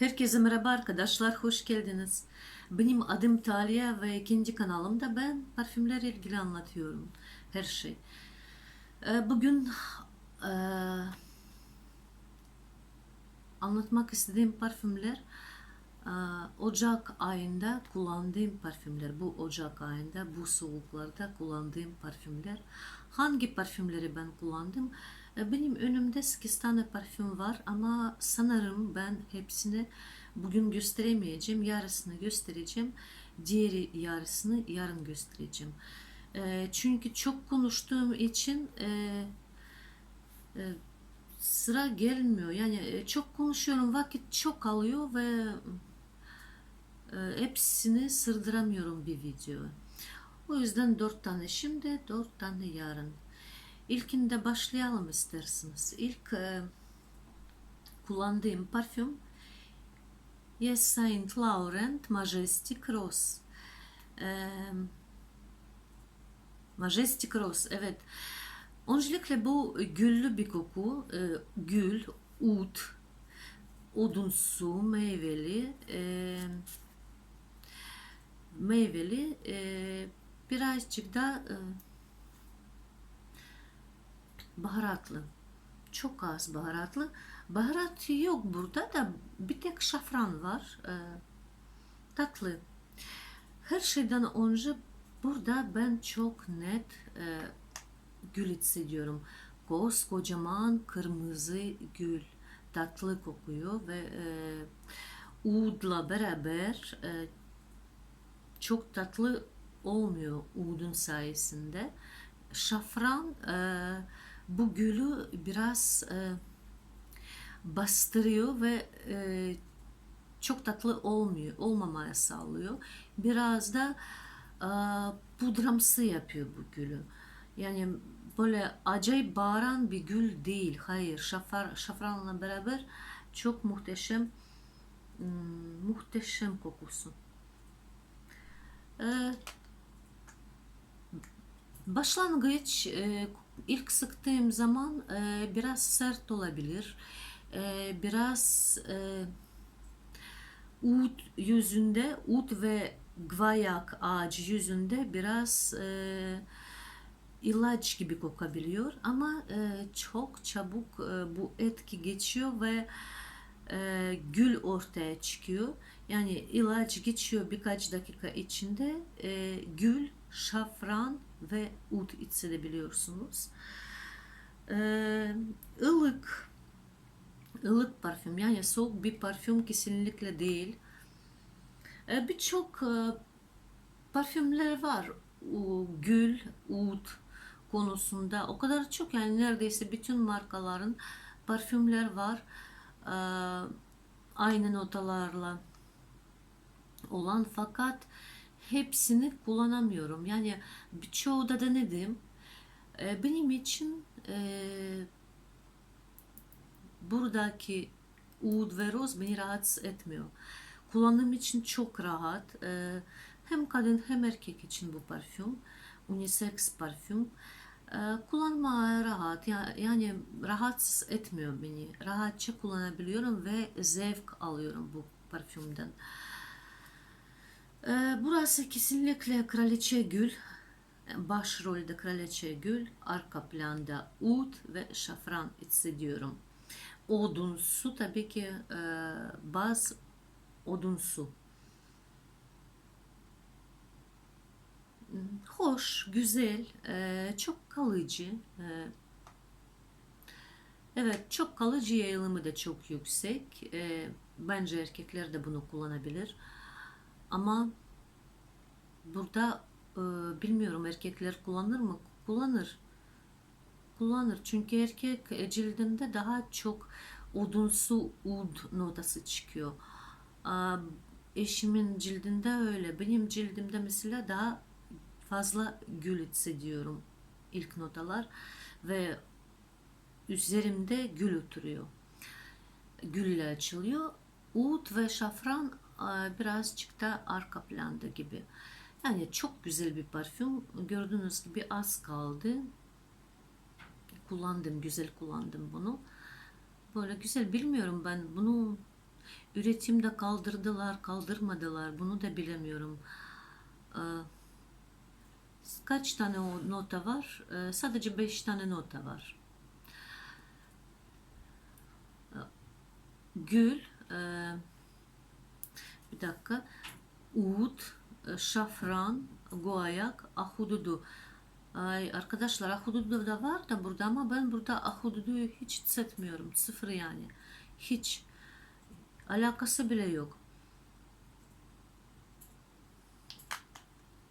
Herkese merhaba arkadaşlar, hoş geldiniz. Benim adım Talia ve ikinci kanalımda ben parfümlerle ilgili anlatıyorum her şey. Ee, Bugün e, anlatmak istediğim parfümler e, Ocak ayında kullandığım parfümler. Bu Ocak ayında, bu soğuklarda kullandığım parfümler. Hangi parfümleri ben kullandım? E, Benim önümde 8 tane parfüm var ama sanırım ben hepsini bugün gösteremeyeceğim. Yarısını göstereceğim. Diğeri yarısını yarın göstereceğim. E, Çünkü çok konuştuğum için e, sıra gelmiyor. Yani çok konuşuyorum, vakit çok alıyor ve hepsini sırdıramıyorum bir video. O yüzden dört tane şimdi, dört tane yarın. İlkinde başlayalım isterseniz. İlk e, kullandığım parfüm Yes Saint Laurent Majestic Rose. E, Majestic Rose, evet. Öncelikle bu güllü bir koku. E, gül, ut, odunsu, meyveli, e, meyveli, e, birazcık da e, baharatlı. Çok az baharatlı. Baharat yok burada da bir tek şafran var. E, tatlı. Her şeyden önce burada ben çok net e, gül hissediyorum. Koskocaman kırmızı gül. Tatlı kokuyor ve e, udla beraber e, çok tatlı olmuyor udun sayesinde. Şafran e, bu gülü biraz e, bastırıyor ve e, çok tatlı olmuyor, olmamaya sağlıyor. Biraz da e, pudramsı yapıyor bu gülü. Yani böyle acayip bağıran bir gül değil. Hayır, şafar, şafranla beraber çok muhteşem hmm, muhteşem kokusu. Ee, başlangıç e, ilk sıktığım zaman e, biraz sert olabilir. E, biraz e, ut yüzünde, ut ve gvayak ağacı yüzünde biraz e, ilaç gibi kokabiliyor ama e, çok çabuk e, bu etki geçiyor ve e, gül ortaya çıkıyor. Yani ilaç geçiyor birkaç dakika içinde e, gül, şafran ve ut hissedebiliyorsunuz. E, ılık, ılık parfüm yani soğuk bir parfüm kesinlikle değil. E, Birçok e, parfümler var. O, gül, ut konusunda o kadar çok yani neredeyse bütün markaların parfümler var. E, aynı notalarla olan fakat hepsini kullanamıyorum. Yani birçoğu da denedim. E, benim için e, buradaki oud ve roz beni rahatsız etmiyor. Kullanım için çok rahat. E, hem kadın hem erkek için bu parfüm. Unisex parfüm. E, kullanmaya rahat. Ya- Yani rahatsız etmiyor beni. Rahatça kullanabiliyorum ve zevk alıyorum bu parfümden. Ee, Burası kesinlikle Kraliçe Gül. Başrolde Kraliçe Gül, arka planda ut ve şafran hissediyorum. Odunsu tabii ki e, baz odunsu. Hmm, Hoş, güzel, e, çok kalıcı. e, Evet, çok kalıcı yayılımı da çok yüksek. Bence erkekler de bunu kullanabilir. Ama burada e, bilmiyorum erkekler kullanır mı? Kullanır. Kullanır. Çünkü erkek e, cildinde daha çok odunsu ud notası çıkıyor. Aa, Eşimin cildinde öyle. Benim cildimde mesela daha fazla gül hissediyorum ilk notalar ve üzerimde gül oturuyor. Gülle açılıyor. Oud ve şafran e, birazcık da arka planda gibi. Yani çok güzel bir parfüm. Gördüğünüz gibi az kaldı. Kullandım, güzel kullandım bunu. Böyle güzel bilmiyorum ben bunu üretimde kaldırdılar, kaldırmadılar. Bunu da bilemiyorum. Ee, kaç tane o nota var? Ee, sadece 5 tane nota var. Ee, Gül, bir dakika, Uğut, e, şafran, guayak, ahududu. Ay arkadaşlar ahududu da var da burada ama ben burada ahududuyu hiç hissetmiyorum. Sıfır yani. Hiç. Alakası bile yok.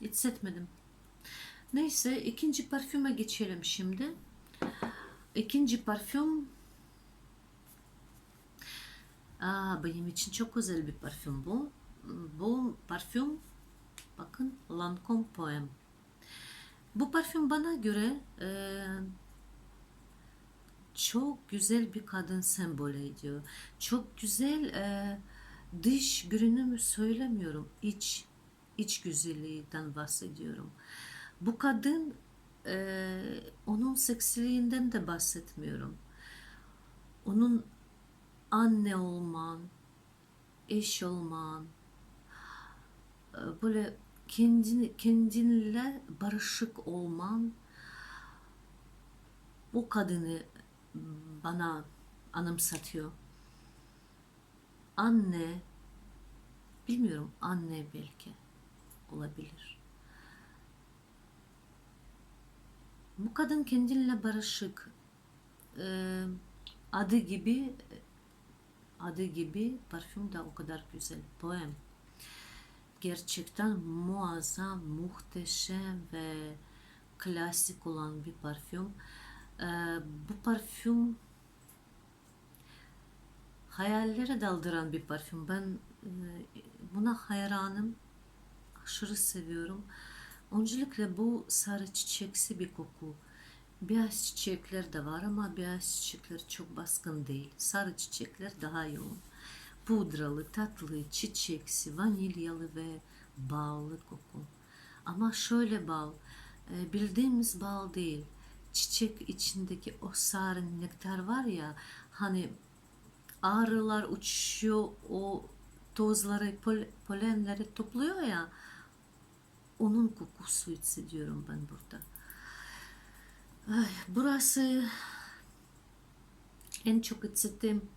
Hissetmedim. Neyse ikinci parfüme geçelim şimdi. İkinci parfüm Aa, benim için çok özel bir parfüm bu. Bu parfüm bakın Lancome Poem. Bu parfüm bana göre e, çok güzel bir kadın sembol ediyor. Çok güzel e, dış görünümü söylemiyorum. İç iç güzelliğinden bahsediyorum. Bu kadın e, onun seksiliğinden de bahsetmiyorum. Onun anne olman, eş olman, e, böyle kendini, kendinle barışık olman bu kadını bana anımsatıyor. Anne, bilmiyorum anne belki olabilir. Bu kadın kendinle barışık. Ee, adı gibi adı gibi parfüm de o kadar güzel. Poem. Gerçekten muazzam, muhteşem ve klasik olan bir parfüm. Ee, bu parfüm hayallere daldıran bir parfüm. Ben e, buna hayranım. Aşırı seviyorum. Öncelikle bu sarı çiçeksi bir koku. Beyaz çiçekler de var ama beyaz çiçekler çok baskın değil. Sarı çiçekler daha yoğun. Pudralı, tatlı, çiçeksi, vanilyalı ve ballı koku. Ama şöyle bal, e, bildiğimiz bal değil. Çiçek içindeki o sarı nektar var ya, hani arılar uçuyor, o tozları, pol, polenleri topluyor ya, onun kokusu hissediyorum ben burada. Ay, burası en çok hissettiğim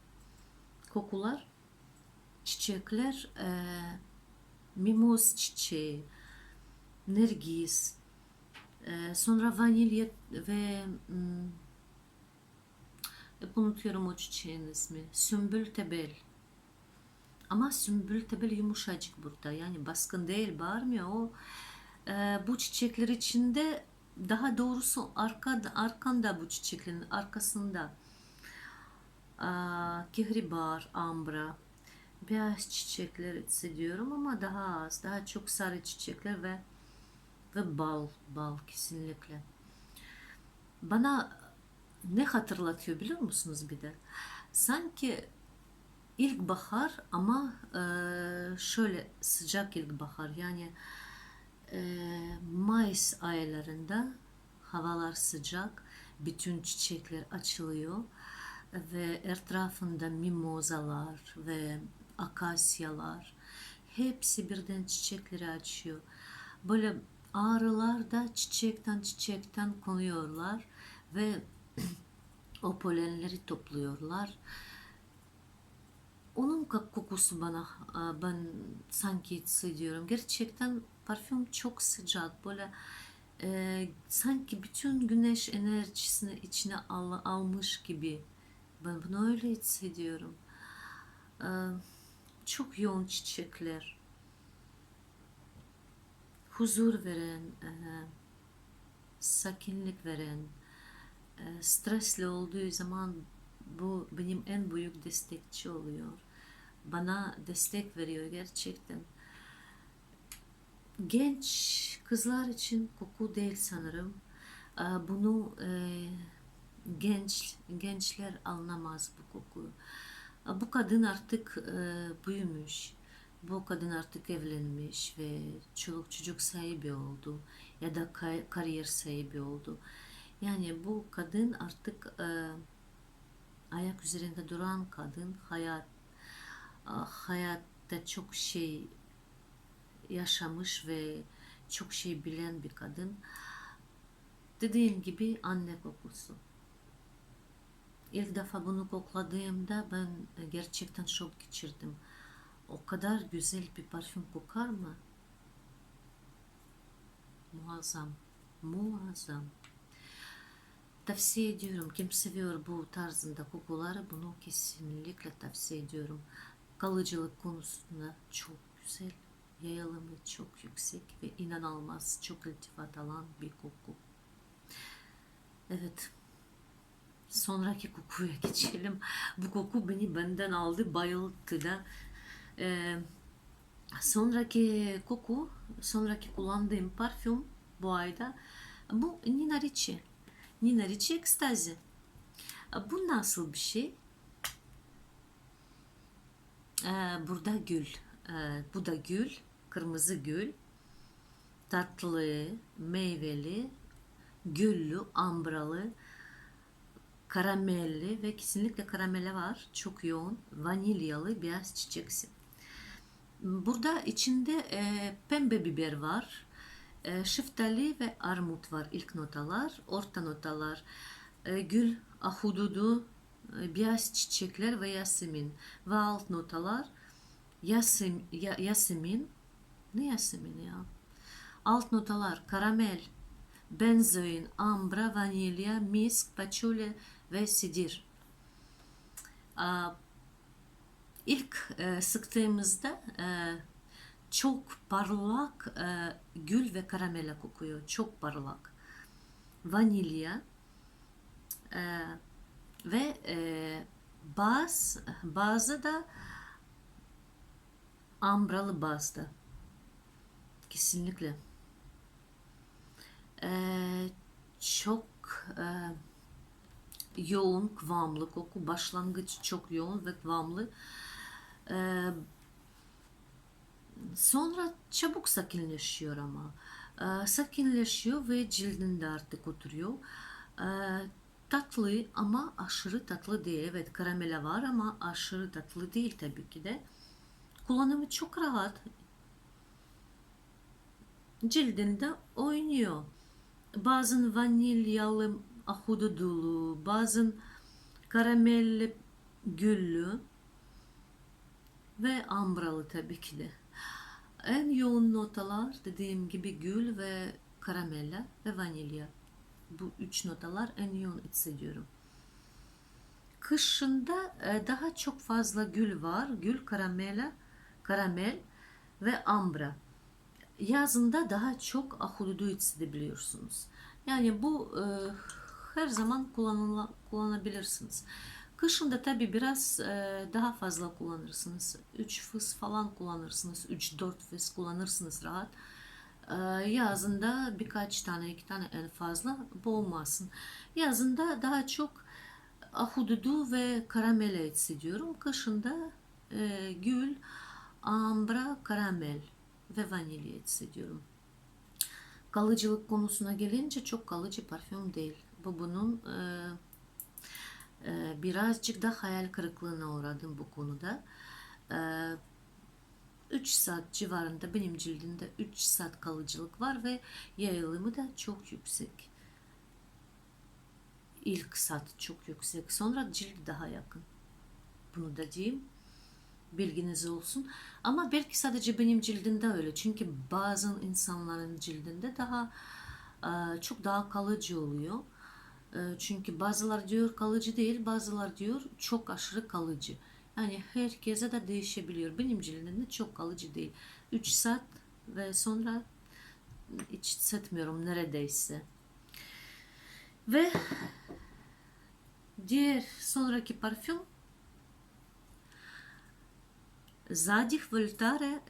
kokular çiçekler e, mimoz çiçeği nergis e, sonra vanilya ve hmm, hep unutuyorum o çiçeğin ismi. Sümbül tebel. Ama sümbül tebel yumuşacık burada. Yani baskın değil bağırmıyor. O e, bu çiçekler içinde daha doğrusu arkada, arkanda bu çiçeklerin arkasında kehribar, ambra, beyaz çiçekler hissediyorum ama daha az, daha çok sarı çiçekler ve ve bal, bal kesinlikle. Bana ne hatırlatıyor biliyor musunuz bir de? Sanki ilkbahar ama şöyle sıcak ilkbahar yani Mayıs aylarında havalar sıcak, bütün çiçekler açılıyor ve etrafında mimozalar ve akasyalar hepsi birden çiçekleri açıyor. Böyle ağrılar da çiçekten çiçekten konuyorlar ve o polenleri topluyorlar. Onun kokusu bana ben sanki hissediyorum. Gerçekten parfüm çok sıcak. Böyle e, sanki bütün güneş enerjisini içine al, almış gibi. Ben bunu öyle hissediyorum. E, çok yoğun çiçekler. Huzur veren, e, sakinlik veren, e, stresli olduğu zaman bu benim en büyük destekçi oluyor. Bana destek veriyor gerçekten genç kızlar için koku değil sanırım. Bunu e, genç gençler anlamaz bu kokuyu. Bu kadın artık e, büyümüş. Bu kadın artık evlenmiş ve çoluk çocuk sahibi oldu ya da kariyer sahibi oldu. Yani bu kadın artık e, ayak üzerinde duran kadın, hayat ah, hayatta çok şey yaşamış ve çok şey bilen bir kadın. Dediğim gibi anne kokusu. İlk defa bunu kokladığımda ben gerçekten şok geçirdim. O kadar güzel bir parfüm kokar mı? Muazzam. Muazzam. Tavsiye ediyorum. Kim seviyor bu tarzında kokuları bunu kesinlikle tavsiye ediyorum. Kalıcılık konusunda çok güzel. Yayılımı çok yüksek ve inanılmaz çok iltifat alan bir koku. Evet. Sonraki kokuya geçelim. Bu koku beni benden aldı, bayılttı da. Ee, sonraki koku, sonraki kullandığım parfüm bu ayda bu Nina Ricci. Nina Ricci Ekstazi. Bu nasıl bir şey? Ee, burada gül. Ee, bu da gül. Kırmızı gül. Tatlı, meyveli, güllü, ambralı, karamelli ve kesinlikle karamele var. Çok yoğun. Vanilyalı beyaz çiçeksi. Burada içinde e, pembe biber var. E, şeftali ve armut var ilk notalar. Orta notalar e, gül, ahududu, e, beyaz çiçekler ve yasemin. Ve alt notalar yasim, ya, yasemin. Ne yasemin ya? Alt notalar karamel, benzoin, ambra, vanilya, misk, paçuli ve sidir. Aa, ilk e, sıktığımızda e, çok parlak e, gül ve karamela kokuyor. Çok parlak. Vanilya e, ve e, baz, bazı da ambralı bazda. Kesinlikle. E, çok e, yoğun, kıvamlı koku. Başlangıç çok yoğun ve kıvamlı. E, sonra çabuk sakinleşiyor ama. E, sakinleşiyor ve cildinde artık oturuyor. E, tatlı ama aşırı tatlı değil. Evet karamele var ama aşırı tatlı değil tabii ki de. Kullanımı çok rahat. Cildinde oynuyor. Bazen vanilyalı ahududulu, bazen karamelli güllü ve ambralı tabii ki de. En yoğun notalar dediğim gibi gül ve karamella ve vanilya. Bu üç notalar en yoğun hissediyorum. Kışında e, daha çok fazla gül var. Gül, karamela, karamel ve ambra. Yazında daha çok ahududu hissedebiliyorsunuz. Yani bu e, her zaman kullanıla, kullanabilirsiniz. Kışında tabi biraz e, daha fazla kullanırsınız. 3 fıs falan kullanırsınız. 3-4 fıs kullanırsınız rahat. E, yazında birkaç tane, iki tane en fazla boğmasın. Yazında daha çok ahududu ve karamele hissediyorum. Kışında e, gül, ambra, karamel ve vanilya hissediyorum. Kalıcılık konusuna gelince çok kalıcı parfüm değil. Bu bunun e, e, birazcık da hayal kırıklığına uğradım bu konuda. E, 3 saat civarında benim cildimde 3 saat kalıcılık var ve yayılımı da çok yüksek. İlk saat çok yüksek. Sonra cilt daha yakın. Bunu da diyeyim bilginiz olsun. Ama belki sadece benim cildimde öyle. Çünkü bazı insanların cildinde daha e, çok daha kalıcı oluyor. E, çünkü bazılar diyor kalıcı değil, bazılar diyor çok aşırı kalıcı. Yani herkese de değişebiliyor. Benim cildimde çok kalıcı değil. 3 saat ve sonra hiç hissetmiyorum neredeyse. Ve diğer sonraki parfüm Задіх Вольтаре,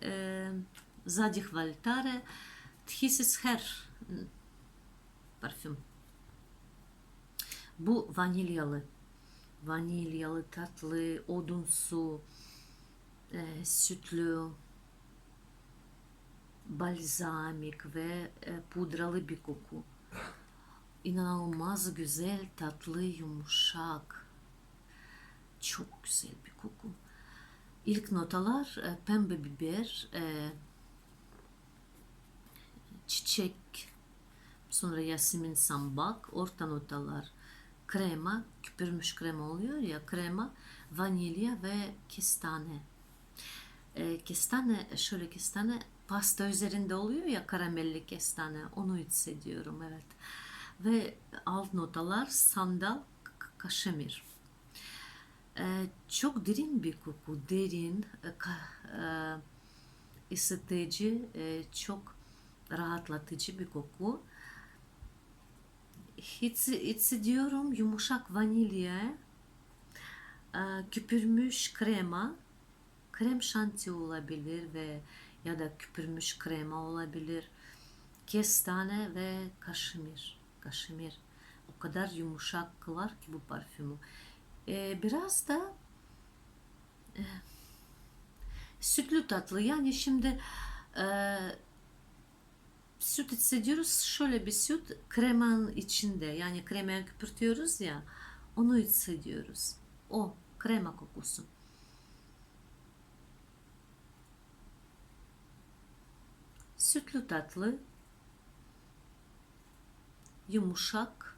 Задіх Вольтаре Тхісіс Хер parfüm. Bu vanilyalı. Vanilyalı, tatlı, odunsu, e, sütlü, balzamik ve e, pudralı bir koku. İnanılmaz güzel, tatlı, yumuşak. Çok güzel bir koku. İlk notalar e, pembe biber, e, çiçek, sonra yasmin sambak, orta notalar krema, küpürmüş krema oluyor ya krema, vanilya ve kestane. E, kestane, şöyle kestane pasta üzerinde oluyor ya karamelli kestane onu hissediyorum evet. Ve alt notalar sandal, kaşemir. E, çok derin bir koku, derin, e, e, ısıtıcı, e, çok rahatlatıcı bir koku. His- hissediyorum yumuşak vanilya, küpürmüş krema, krem şanti olabilir ve ya da küpürmüş krema olabilir. Kestane ve kaşmir. Kaşmir. O kadar yumuşak kılar ki bu parfümü. E, biraz da e, sütlü tatlı. Yani şimdi e, süt hissediyoruz. Şöyle bir süt kremanın içinde. Yani kremaya köpürtüyoruz ya. Onu hissediyoruz. O krema kokusu. Sütlü tatlı. Yumuşak.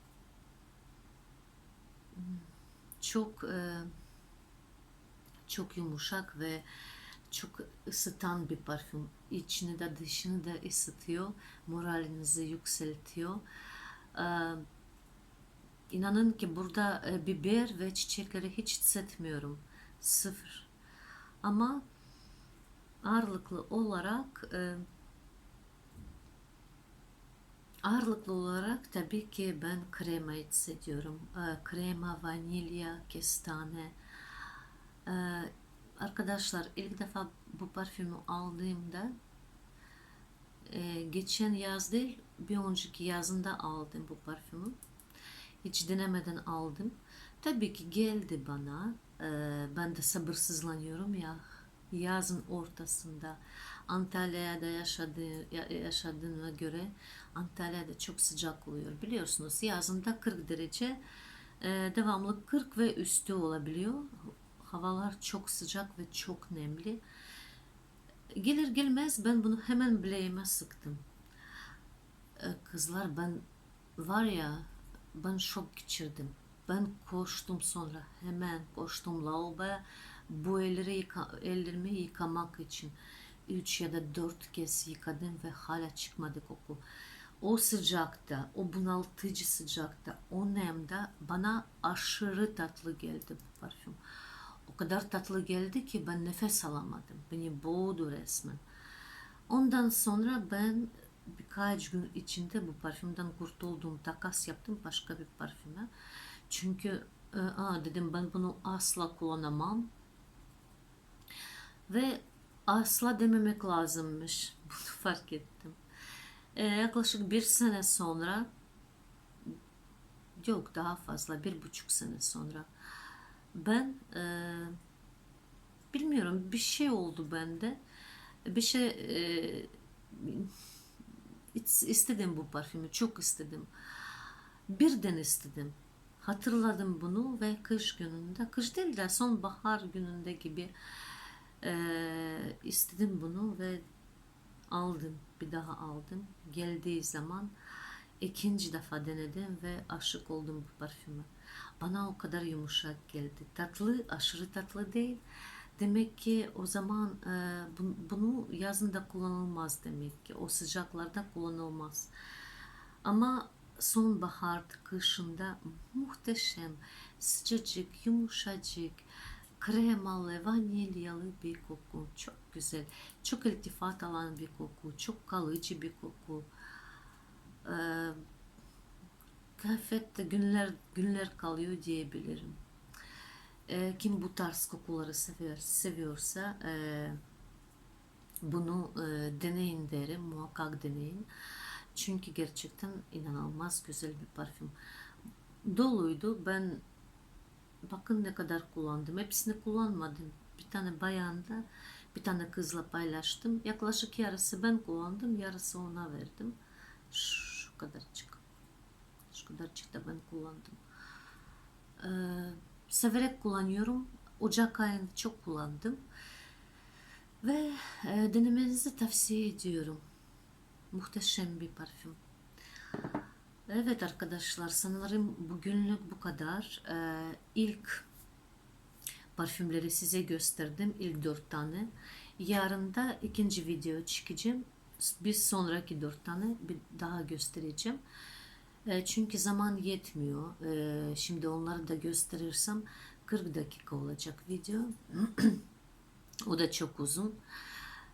Çok e, çok yumuşak ve çok ısıtan bir parfüm. İçini de dışını da ısıtıyor. Moralinizi yükseltiyor. Ee, inanın ki burada e, biber ve çiçekleri hiç hissetmiyorum. Sıfır. Ama ağırlıklı olarak e, ağırlıklı olarak tabii ki ben krema hissediyorum. E, krema, vanilya, kestane. E, Arkadaşlar ilk defa bu parfümü aldığımda e, geçen yaz değil bir önceki yazında aldım bu parfümü. Hiç denemeden aldım. Tabii ki geldi bana. E, ben de sabırsızlanıyorum ya yazın ortasında Antalya'da yaşadığı, ya- yaşadığına göre Antalya'da çok sıcak oluyor. Biliyorsunuz yazında 40 derece e, devamlı 40 ve üstü olabiliyor. Havalar çok sıcak ve çok nemli. Gelir gelmez ben bunu hemen bileğime sıktım. E, Kızlar ben var ya ben şok geçirdim. Ben koştum sonra hemen koştum lavaboya bu elleri yıka, ellerimi yıkamak için. Üç ya da dört kez yıkadım ve hala çıkmadı koku. O sıcakta, o bunaltıcı sıcakta, o nemde bana aşırı tatlı geldi bu parfüm. O kadar tatlı geldi ki ben nefes alamadım. Beni boğdu resmen. Ondan sonra ben birkaç gün içinde bu parfümden kurtuldum. Takas yaptım başka bir parfüme. Çünkü e, aa, dedim ben bunu asla kullanamam. Ve asla dememek lazımmış. Bunu fark ettim. E, yaklaşık bir sene sonra yok daha fazla bir buçuk sene sonra ben e, bilmiyorum bir şey oldu bende. Bir şey e, is- istedim bu parfümü çok istedim. Birden istedim. Hatırladım bunu ve kış gününde, kış değil de sonbahar gününde gibi e, istedim bunu ve aldım. Bir daha aldım. Geldiği zaman ikinci defa denedim ve aşık oldum bu parfüme. Bana o kadar yumuşak geldi. Tatlı, aşırı tatlı değil. Demek ki o zaman e, bu- bunu yazında kullanılmaz demek ki. O sıcaklarda kullanılmaz. Ama sonbaharda, kışında muhteşem, sıcacık, yumuşacık, kremalı, vanilyalı bir koku. Çok güzel. Çok iltifat alan bir koku. Çok kalıcı bir koku. Ee, kıyafette günler günler kalıyor diyebilirim. Ee, kim bu tarz kokuları sever, seviyorsa e, bunu e, deneyin derim. Muhakkak deneyin. Çünkü gerçekten inanılmaz güzel bir parfüm. Doluydu. Ben bakın ne kadar kullandım. Hepsini kullanmadım. Bir tane bayanda bir tane kızla paylaştım. Yaklaşık yarısı ben kullandım. Yarısı ona verdim. Şu kadarcık. Şu kadarcık da ben kullandım. Ee, severek kullanıyorum. Ocak ayında çok kullandım. E, denemenizi tavsiye ediyorum. Muhteşem bir parfüm. Evet arkadaşlar sanırım bugünlük bu kadar. E, ilk parfümleri size gösterdim. İlk dört tane. Yarın da ikinci video çekeceğim. Bir sonraki dört tane bir daha göstereceğim. E, çünkü zaman yetmiyor. E, şimdi onları da gösterirsem 40 dakika olacak video. o da çok uzun.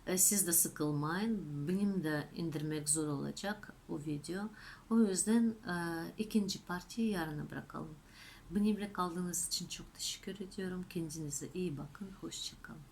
E, Siz de sıkılmayın. Benim de indirmek zor olacak o video. O yüzden e, ikinci partiyi yarına bırakalım. Benimle kaldığınız için çok teşekkür ediyorum. Kendinize iyi bakın. Hoşçakalın.